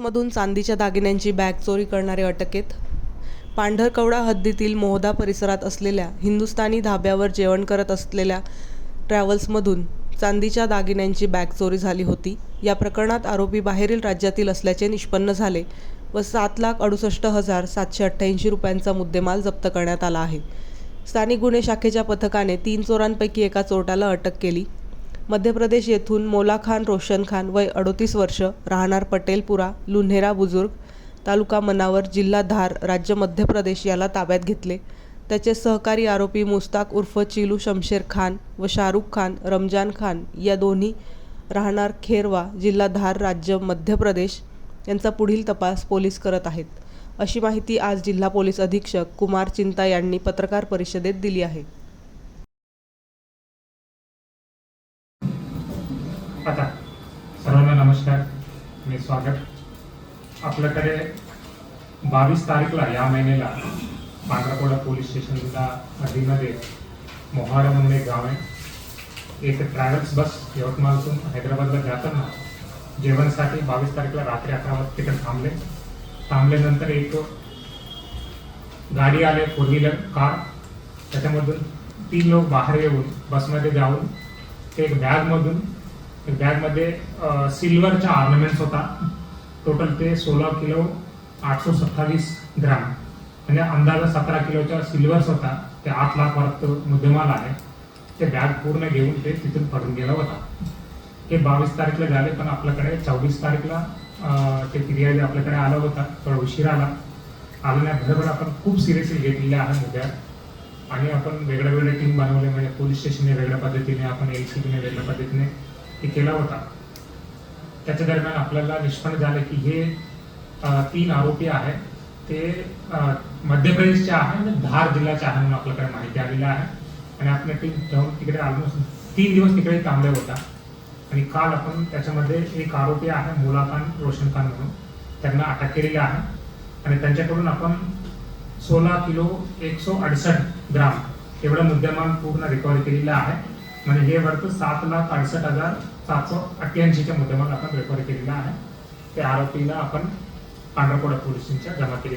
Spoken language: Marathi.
मधून चांदीच्या दागिन्यांची बॅग चोरी करणारे अटकेत? पांढरकवडा हद्दीतील मोहदा परिसरात असलेल्या हिंदुस्थानी धाब्यावर जेवण करत असलेल्या ट्रॅव्हल्समधून चांदीच्या दागिन्यांची बॅग चोरी झाली होती. या प्रकरणात आरोपी बाहेरील राज्यातील असल्याचे निष्पन्न झाले व सात लाख अडुसष्ट हजार सातशे अठ्ठ्याऐंशी रुपयांचा मुद्देमाल जप्त करण्यात आला आहे. स्थानिक गुन्हे शाखेच्या पथकाने तीन चोरांपैकी एका चोरट्याला अटक केली. मध्य प्रदेश येथून मोला खान रोशन खान वय अडोतीस वर्ष राहणार पटेलपुरा लुन्हेरा बुजुर्ग तालुका मनावर जिल्हा धार राज्य मध्य प्रदेश याला ताब्यात घेतले. त्याचे सहकारी आरोपी मुस्ताक उर्फ चिलू शमशेर खान व शाहरुख खान रमजान खान या दोन्ही राहणार खेरवा जिल्हा धार राज्य मध्य प्रदेश यांचा पुढील तपास पोलीस करत आहेत. अशी माहिती आज जिल्हा पोलीस अधीक्षक कुमार चिंता यांनी पत्रकार परिषदेत दिली आहे. आता सर्वांना नमस्कार. मी स्वागत. आपल्याकडे बावीस तारीखला या महिन्याला पांढराकोडा पोलीस स्टेशनला नदीमध्ये मोहारा म्हणून एक गाव आहे. एक ट्रॅव्हल्स बस यवतमाळतून हैदराबादला जाताना जेवणसाठी बावीस तारीखला रात्री अकरा वाजता तिकडे थांबले. थांबल्यानंतर एक गाडी आले फोर व्हीलर कार त्याच्यामधून तीन लोक बाहेर येऊन बसमध्ये जाऊन ते एक बॅगमधून बॅगमध्ये सिल्वरच्या ऑर्नमेंट्स होता. टोटल ते सोळा किलो आठशे सत्तावीस ग्राम. म्हणजे अंदाजा सतरा किलोच्या सिल्वर्स होता. ते आठ लाख वरत मुद्देमाल आहे. ते बॅग पूर्ण घेऊन ते तिथून पडून गेला होता. हे बावीस तारीखला झाले पण आपल्याकडे चोवीस तारीखला ते फिर्यादी आपल्याकडे आला होता थोडा उशीर आला. आला नाही बरोबर आपण खूप सिरियसली घेतलेले आहे मुद्द्या आणि आपण वेगळ्या वेगळ्या टीम बनवले म्हणजे पोलीस स्टेशनने वेगळ्या पद्धतीने आपण एल सी बीने वेगळ्या पद्धतीने. हे केला होता. त्याच्या दरम्यान आपल्याला निष्पन्न झालं की हे तीन आरोपी आहेत. ते मध्य प्रदेशचे आहे आणि धार जिल्ह्याचे आहे म्हणून आपल्याकडे माहिती आलेली आहे. आणि आपल्या टीम जाऊन तिकडे ऑलमोस्ट तीन दिवस तिकडे थांबले होता. आणि काल आपण त्याच्यामध्ये एक आरोपी आहे मुलाखान रोशन खान म्हणून. त्यांना अटक केलेली आहे. आणि त्यांच्याकडून आपण सोळा किलो एकशे अडसष्ट ग्राम एवढा मुद्देमाल पूर्ण रिकव्हरी केलेला आहे. म्हणजे हे वर्त सात लाख अडसष्ट हजार सातशे अठ्ठ्याऐंशीच्या मुद्देमाल आपण रेफर केलेला आहे. त्या आरोपीला आपण पांढरकोडा पोलिसांच्या जमा केली